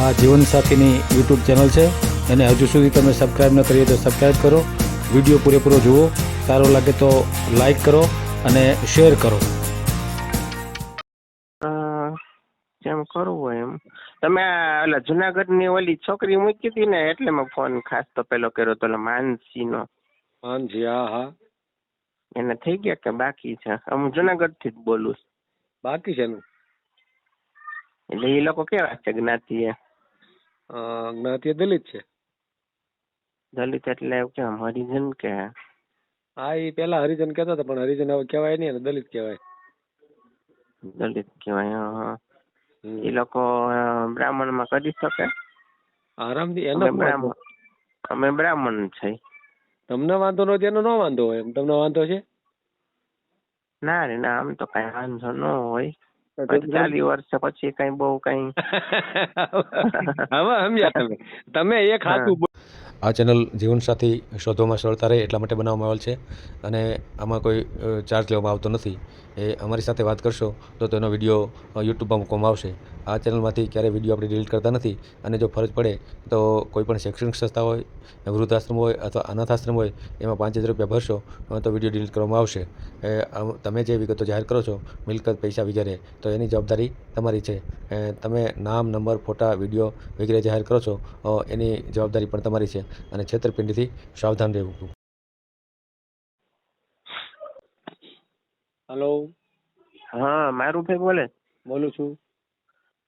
આ જીવનસાથીની YouTube channel છે. અને હજુ સુધી તમે સબસ્ક્રાઈબ ન કરીએ તો સબસ્ક્રાઈબ કરો. વીડિયો પૂરેપૂરો જુઓ. સારો લાગે તો લાઈક કરો અને શેર કરો. જેમ કરવું હોય એમ. તમે આ ઓલા જુનાગઢની ઓલી છોકરી મૂકી હતી ને એટલે મેં ફોન ખાસ તો પેલો કર્યો તો માનસી માનસીનો. હાજી હા હા. એને થઈ ગયા કે બાકી છે? હું જુનાગઢથી જ બોલું બાકી છે એનું? એટલે એ લોકો કેવા છે જ્ઞાતિએ? અ, જ્ઞાતિય દલિત છે? દલિત એટલે કેમ? હરિજન કે? હા એ પેલા હરિજન કેતા હતા પણ હરિજન હવે કહેવાય નહીં દલિત કહેવાય. દલિત કહેવાય હં, હં. એ લોકો બ્રાહ્મણમાં કરી શકે? આરામથી એનો બ્રાહ્મણ અમે બ્રાહ્મણ છે. તમને વાંધો નથી એનો નો વાંધો હોય તમને વાંધો છે? ના રે ના આમ તો કઈ વાંધો ન હોય. ચાલી વર્ષ પછી કઈ બહુ કઈ હવે સમજ્યા તમે તમે એક હાથું બોલ- આ ચેનલ જીવનસાથી શોધવામાં સરળતા રહે એટલા માટે બનાવવામાં આવેલ છે. અને આમાં કોઈ ચાર્જ લેવામાં આવતો નથી. એ અમારી સાથે વાત કરશો તો તેનો વીડિયો યુટ્યુબમાં મૂકવામાં આવશે. આ ચેનલમાંથી ક્યારેય વીડિયો આપણે ડિલીટ કરતા નથી. અને જો ફરજ પડે તો કોઈપણ શૈક્ષણિક સંસ્થા હોય, વૃદ્ધાશ્રમ હોય અથવા અનાથાશ્રમ હોય, એમાં પાંચ હજાર રૂપિયા ભરશો તો વીડિયો ડિલીટ કરવામાં આવશે. તમે જે વિગતો જાહેર કરો છો, મિલકત, પૈસા વગેરે, તો એની જવાબદારી તમારી છે. તમે નામ, નંબર, ફોટા વીડિયો વગેરે જાહેર કરો છો એની જવાબદારી પણ તમારી છે. અને છેતરપિંડીથી સાવધાન રહેવું હલો? હા મારું ભાઈ બોલે. બોલું છું.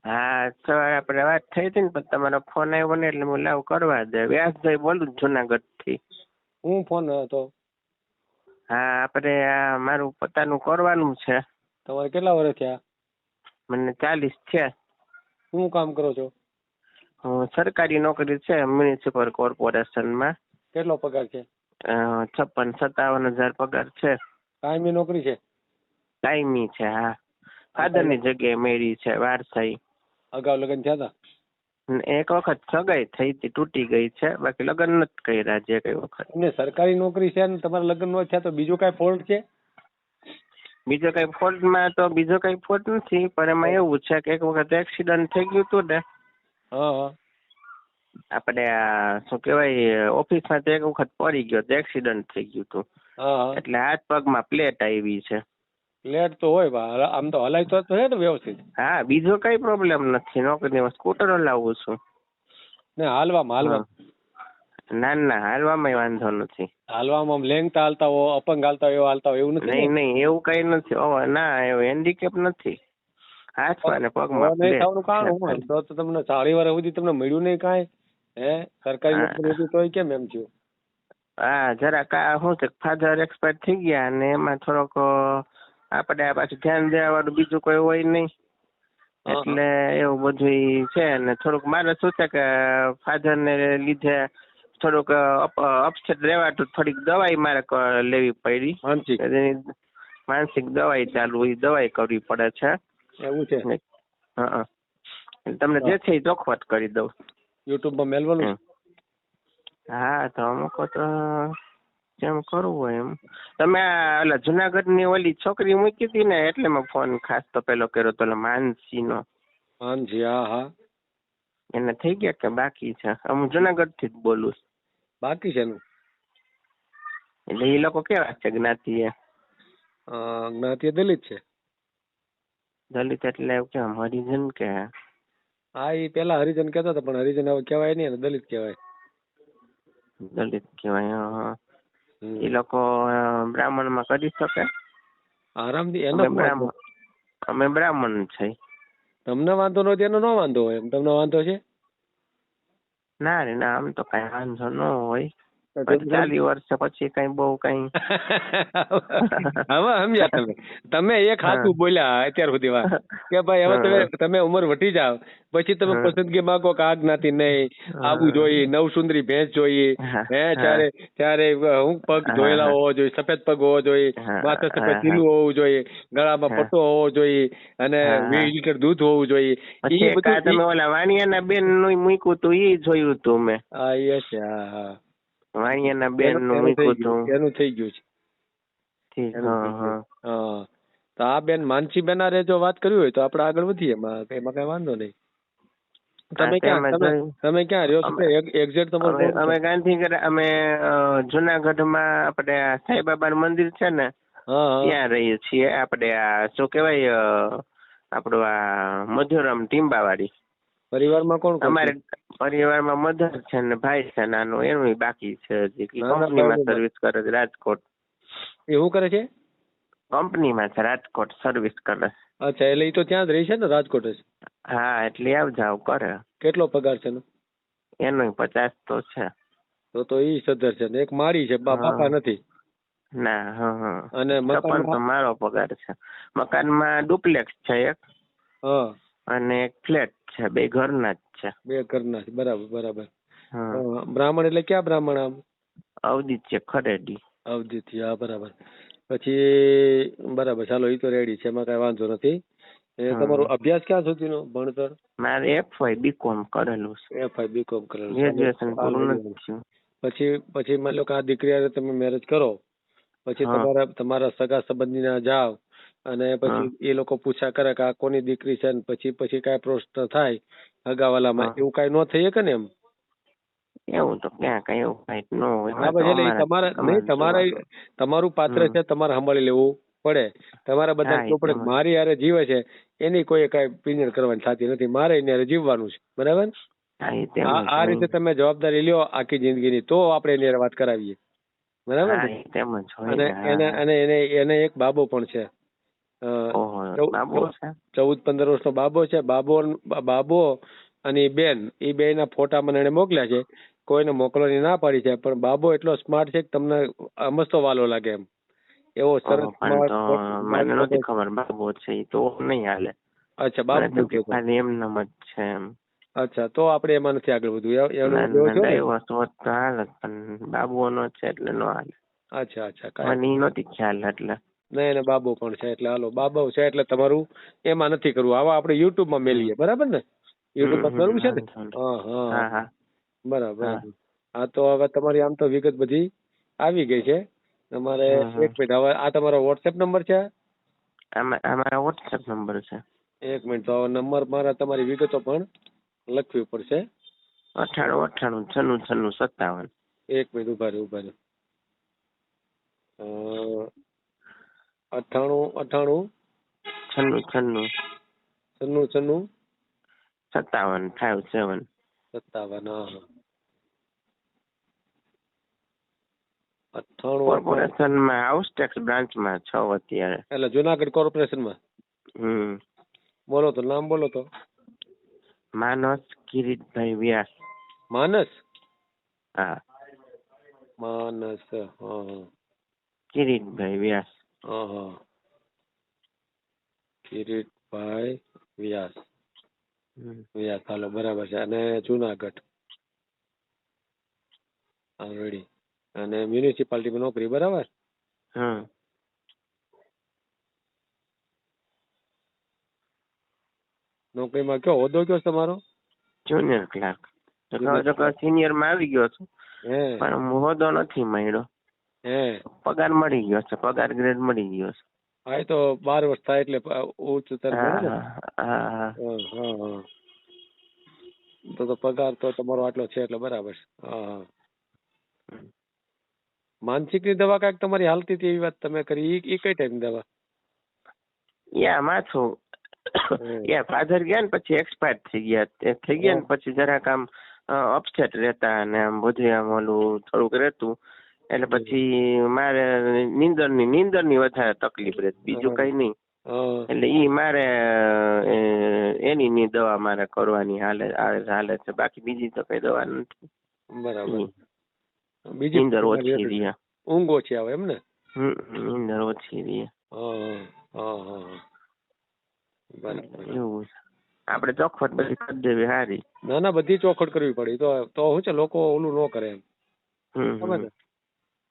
હા સવારે આપણે વાત થઈ હતી ને પણ તમારો ફોન આવ્યો ને એટલે હું લાવ કરવા દે. વ્યાસભાઈ બોલું જુનાગઢથી હું ફોન હતો? હા આપણે આ મારું પોતાનું કરવાનું છે. તમારે કેટલા વર્ષ થયા? મને ચાલીસ છે શું કામ કરો છો? સરકારી નોકરી છે મ્યુનિસિપલ કોર્પોરેશનમાં. કેટલો પગાર છે? છપ્પન સત્તાવન હજાર પગાર છે. કાયમી નોકરી છે? કાયમી છે હા. ફાધરની જગ્યાએ મેળી છે વારસાઈ. અગાઉ લગ્ન થયા હતા એક વખત સગાઈ થઈ હતી તૂટી ગઈ છે. બાકી લગ્ન નથી કર્યા જે કઈ વખત. ને સરકારી નોકરી છે અને તમારા લગ્ન નો થયા તો બીજું કાંઈ ફોલ્ટ છે? બીજો કઈ ફોલ્ટમાં તો બીજો કઈ ફોલ્ટ નથી પણ એમાં એવું છે કે એક વખત એક્સિડન્ટ થઈ ગયું હતું ને આપણે શું કહેવાય ઓફિસમાં માં એક વખત પડી ગયો એક્સિડન્ટ થઈ ગયું હતું. એટલે હાથ પગમાં પ્લેટ આવી છે. પ્લેટ તો હોય આમ તો હલાય તો છે ને વ્યવસ્થિત. હા બીજો કઈ પ્રોબ્લેમ નથી નોકરી સ્કૂટર લાવું છું. ને હાલવામાં હાલવામાં ના ના હાલવામાં વાંધો નથી. હાલવામાં લેંગતા હાલતા હો અપંગ હાલતા હોય એવા હાલતા હોય એવું નથી નહીં નહીં એવું કઈ નથી. ઓ ના એવું હેન્ડીકેપ નથી. હાથમાં ને પગમાં નહીં થવાનું કારણ છે. તો તો તમને ચાળી વાર સુધી તમને મળ્યું નહીં કાંઈ હે? સરકારી નોકરી હતી તોય કેમ એમ થયું? હા જરાક શું છે ફાધર એક્સપાયર થઈ ગયા અને એમાં થોડોક આપણે પાછું ધ્યાન દેવાનું બીજું કોઈ હોય નહીં. એટલે એવું બધું છે ને થોડુંક મારે શું છે કે ફાધર ને લીધે થોડુંક અપસેટ રહેવાતું થોડીક દવાઈ મારે લેવી પડી. માનસિક. માનસિક દવાઈ ચાલુ એ દવાઈ કરવી પડે છે. એવું છે? હા તમને જે છે એ ચોખવટ કરી દઉં. યુટ્યુબમાં મેલવાનું હા તો અમુક તો જેમ કરવું હોય એમ. તમે ઓલા જુનાગઢની ઓલી છોકરી મૂકી હતી ને એટલે મેં ફોન ખાસ તો પેલો કર્યો તો માનસી નો હાજી હા હા. એને થઈ ગયા કે બાકી છે? હું જુનાગઢથી જ બોલું. બાકી છે એનું? એટલે એ લોકો કેવા છે જ્ઞાતિએ? અ, જ્ઞાતિય દલિત છે? દલિત એટલે એવું કેમ હરિજન કે? હા એ પેલા હરિજન કેતા હતા પણ હરિજન હવે કહેવાય નહીં દલિત કહેવાય. દલિત કહેવાય હા. એ લોકો બ્રાહ્મણમાં કરી શકે? આરામથી એનો બ્રાહ્મણ અમે બ્રાહ્મણ છે. તમને વાંધો નથી એનો નો વાંધો હોય તમને વાંધો છે? ના રે ના આમ તો કઈ વાંધો ન હોય. ચાલી વર્ષ પછી કઈ બહુ કઈ હવે સમજ્યા તમે તમે એક હાથું બોલ્યા અત્યાર સુધીમાં કે ભાઈ હવે તમે. તમે ઉંમર વધી જાવ પછી તમે હા. પસંદગી માંગો કે આ જ્ઞાતિ નહીં આવું. જોઈએ નવસુંદરી ભેંસ જોઈએ હે ત્યારે ત્યારે હું પગ. ધોયેલા હોવો જોઈએ સફેદ પગ હોવો જોઈએ. માથે સફેદ ચીલું હોવું જોઈએ ગળામાં. પટ્ટો હોવો જોઈએ અને. વીસ લીટર દૂધ હોવું જોઈએ એ બધું તમે ઓલા વાણિયાના બેનનું મૂક્યું તું એ જોયું તું મેં હા યસ હા હા વાણિયાના બેનનું એનું થઈ મૂક્યું ગયું એનું થઈ ગયું છે. હા. હા. તો આ બેન માનસી બેન હારે જો વાત કરવી હોય તો આપણે આગળ વધીએ. એમાં એમાં કઈ વાંધો નહીં. તમે ક્યાં તમે ક્યાં રહ્યો છો? એક્ઝેક્ટ તમારું અમે ગામ અમે જુનાગઢ ગાંધીનગર અમે જુનાગઢમાં આપણે આ મંદિર છે ને ત્યાં રહીએ છીએ. આપણે આ શું કહેવાય અ, આપણું આ મધુરામ ટીમ્બાવાળી પરિવારમાં કોણ કોણ અમારે? પરિવારમાં મધર છે ને ભાઈ છે નાનો એનું બાકી છે હજી કંપનીમાં સર્વિસ કરે છે રાજકોટ. એ શું કરે છે? કંપનીમાં છે રાજકોટ સર્વિસ કરે અચ્છા એટલે એ તો ત્યાં જ રહી છે ને રાજકોટ જ? હા એટલે આવ જાવ કરે કેટલો પગાર છે એનો? પચાસ તો છે. તો તો ઈ સદર છે ને એક માળી છે બાપા નથી. ના હા હા. અને મકાન મારો પગાર છે. મકાનમાં ડુપ્લેક્સ છે એક. હા. અને એક ફ્લેટ છે બે ઘરના જ છે. બે ઘરના છે બરાબર બરાબર. બ્રાહ્મણ એટલે ક્યાં બ્રાહ્મણ આમ? અવદિત્ય છે ખરેડી. અવદિત્ય હા બરાબર. પછી બરાબર ચાલો એ તો રેડી છે એમાં કઈ વાંધો નથી. એ તમારો અભ્યાસ ક્યાં સુધીનો ભણતર? મારે એફ વાય બીકોમ કરેલું છે. એફઆઈ બીકોમ કરેલું ગ્રેજ્યુએશન પૂર્ણ પૂરું થયું. પછી પછી માની લો કે આ દીકરી હારે તમે મેરેજ કરો. પછી તમારા તમારા સગા સંબંધીના જાવ અને પછી એ લોકો પૂછા કરે કે આ કોની દીકરી છે ને પછી પછી કાંઈ પ્રશ્ન થાય હગાવાલામાં. એવું કાંઈ ન થઈ શકે ને એમ? એવું તો ક્યાં કઈ એવું કઈ ન હોય. હા પછી એટલે ઈ તમારે નહીં તમારે તમારું પાત્ર છે તમારે સાંભળી લેવું પડે. તમારા બધા હા, એ કેવું પડે તો કે મારી યારે જીવે છે એની કોઈ કઈ પિંજર કરવાની થતી નથી. મારે એની હારે જીવવાનું છે. બરાબર? આ. રીતે તમે જવાબદારી લ્યો આખી જિંદગીની. તો આપણે એની વાત કરાવીએ. બરાબર અને એને અને એને એને એક બાબો પણ છે. ચૌદ પંદર વર્ષનો બાબો છે. બાબો બાબો અને બેન એ બે ના ફોટા મને એને મોકલ્યા છે. કોઈને મોકલવાની ના પાડી છે પણ બાબો એટલો સ્માર્ટ છે કે તમને અમસ્તો વાલો લાગે એમ. એવો સરસ મને નથી. ખબર બાબો છે ઈ તો નહીં હાલે. અચ્છા બાબો તો નથી હોતો. જ છે એમ. અચ્છા તો આપણે એમાં નથી આગળ વધવું. એ- એનો હાલે પણ બાબુઓનો છે એટલે નો હાલે. અચ્છા અચ્છા મને નહોતી ખ્યાલ એટલે. નહીં એને બાબો પણ છે એટલે હાલો બાબો છે એટલે તમારું એમાં નથી કરવું. આવા આપણે યુટ્યુબમાં મેલીએ બરાબર ને? યુટ્યુબમાં કરવું છે ને? હા હા. બરાબર હા. તો હવે તમારી આમ તો વિગત બધી આવી ગઈ છે. તમારે. એક મિનિટ હવે આ તમારો વોટ્સએપ નંબર છે? અમારા વોટ્સએપ નંબર છે. એક મિનિટ તો નંબર મારા તમારી વિગતો પણ લખવી પડશે અઠાણું અઠાણું છન્નું છન્નું સત્તાવન. એક મિનિટ ઊભા રહ્યું ઊભા રહ્યો અ, અઠ્ઠાણું અઠ્ઠાણું છન્નું છન્નું. છન્નું છન્નું? સત્તાવન ફાઇવ સેવન સત્તાવન અઠાણું કોર્પોરેશનમાં હાઉસ ટેક્સ બ્રાન્ચમાં છ અત્યારે. એટલે જુનાગઢ કોર્પોરેશનમાં હમ. બોલો તો નામ બોલો તો. માનસ કિરીટભાઈ વ્યાસ. માનસ? હા. માનસ હા. કિરીટભાઈ વ્યાસ. હા હા કિરીટભાઈ વ્યાસ. વ્યાસ હાલો બરાબર છે. અને જુનાગઢ. આવડી. અને અને મ્યુનિસિપાલિટીમાં નોકરી બરાબર? હમ નોકરીમાં કયો? હોદ્દો કયો તમારો? Junior clerk. સિનિયરમાં આવી ગયો છું. હે. પણ હોદ્દો નથી મળ્યો હે. પગાર મળી ગયો છે પગાર ગ્રેડ મળી ગયો છે. હા એ તો બાર વર્ષ થાય એટલે ઉચ્ચતર તો તો પગાર તો તમારો આટલો છે એટલે બરાબર છે. માનસિકની દવા કાંઈક તમારી હાલતી હતી એવી વાત તમે કરી? ઈ કઈ ટાઈમ દવા? યા માથું. યા ફાધર ગયા ને પછી એક્સપાયર થઈ ગયા. થઈ ગયા ને પછી જરાક આમ અપસેટ રહેતા અને આમ બધું આમ ઓલું થોડુંક રહેતું. એટલે પછી મારે નીંદરની નીંદરની વધારે તકલીફ રહે બીજું કઈ નહીં. એટલે ઈ મારે એની ની દવા મારે કરવાની હાલે હાલે હાલે છે. બાકી બીજી તો કઈ દવા નથી. બરાબર. બીજી નીંદર ઓછી હતી. ઊંઘ ઓછી આવે એમ ને? નીંદર ઓછી રહ્યા હા હા હા હા બરાબર. એવું છે. આપણે ચોખવટ બધી કરી દેવી સારી ના ના બધી ચોખવટ કરવી પડે. તો તો શું છે લોકો ઓલું ન કરે એમ. ને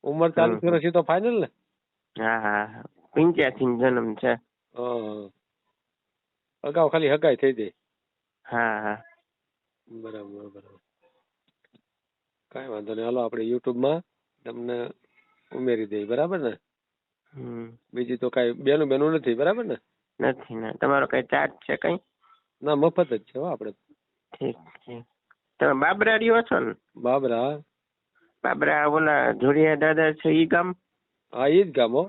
ઉંમર હમ. વર્ષની તો ફાઇનલ ને? હા હા પંચ્યાસી જન્મ છે? અગાઉ ખાલી હગાઈ થઈ જાય. હા હા. બરાબર બરાબર. કઈ વાંધો નહીં. હાલો આપણે યુટ્યુબમાં તમને ઉમેરી દઈએ. બરાબર ને? બીજી તો કઈ બેનું બેનું નથી. બરાબર ને? નથી ના. તમારો કઈ ચાર્જ છે કઈ? ના મફત જ છે હો આપણે. ઠીક તમે બાબરા રહ્યો છો ને? બાબરા. બાબરા ઓલા જોડિયા દાદા છે ઈ ગામ? હા ઈ જ ગામ હો.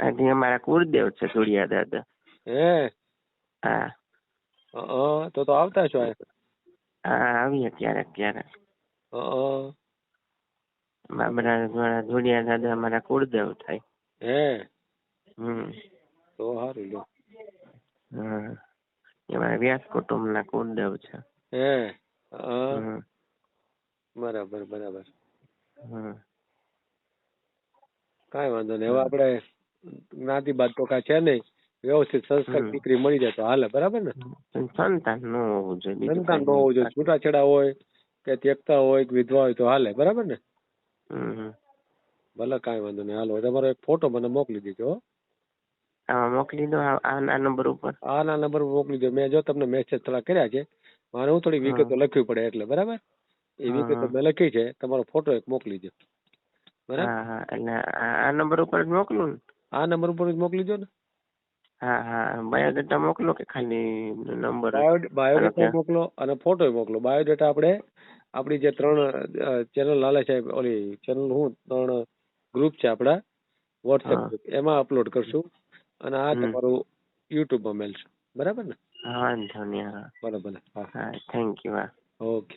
આથી અમારા કુળદેવ છે જોડિયા દાદા. હે? હા. તો તો આવતા છો. હા આવીએ ક્યારેક ક્યારેક. બાબરા દ્વારા જોડિયા દાદા અમારા કુળદેવ થાય. હે? હમ. તો સારું લો હા. એ મારા વ્યાસ કુટુંબના કુળદેવ છે. હે? બરાબર બરાબર. હમ કાંઈ વાંધો નહીં. હવે આપણે જ્ઞાતિ બાદ તો કાંઈ છે નહીં. વ્યવસ્થિત સંસ્કાર દીકરી મળી જાય તો હાલે બરાબર ને? સંતાન ન હોવું જોઈએ સંતાન ન હોવું જોઈએ. છૂટાછેડા હોય કે ત્યક્તા હોય કે વિધવા હોય તો હાલે બરાબર ને. ભલે કાંઈ વાંધો નહીં હાલો. તમારો એક ફોટો મને મોકલી. આમાં મોકલી દો. આ આ આ નંબર ઉપર. આના નંબર મોકલી દો. મેં જો તમને મેસેજ થોડા કર્યા છે મારે હું થોડી વિગતો લખવી પડે એટલે બરાબર? એ હા, વિગતો મેં લખી છે તમારો ફોટો એક મોકલી દો બરાબર? હા હા એટલે આ નંબર ઉપર જ મોકલું ને? આ નંબર ઉપર જ મોકલી દો ને. હા હા બાયોડેટા મોકલો કે ખાલી નંબર બાયોડેટા મોકલો અને ફોટો મોકલો. બાયોડેટા આપણે આપણી જે ત્રણ ચેનલ લાલે છે ઓલી ચેનલ હું ત્રણ ગ્રુપ છે આપણા વોટ્સએપ ગ્રુપ એમાં અપલોડ કરશું અને આ. તમારું યુટ્યુબમાં મેલશું બરાબર ને? હા વાંધો નહીં હા. હા. થેન્ક યુ હા. ઓકે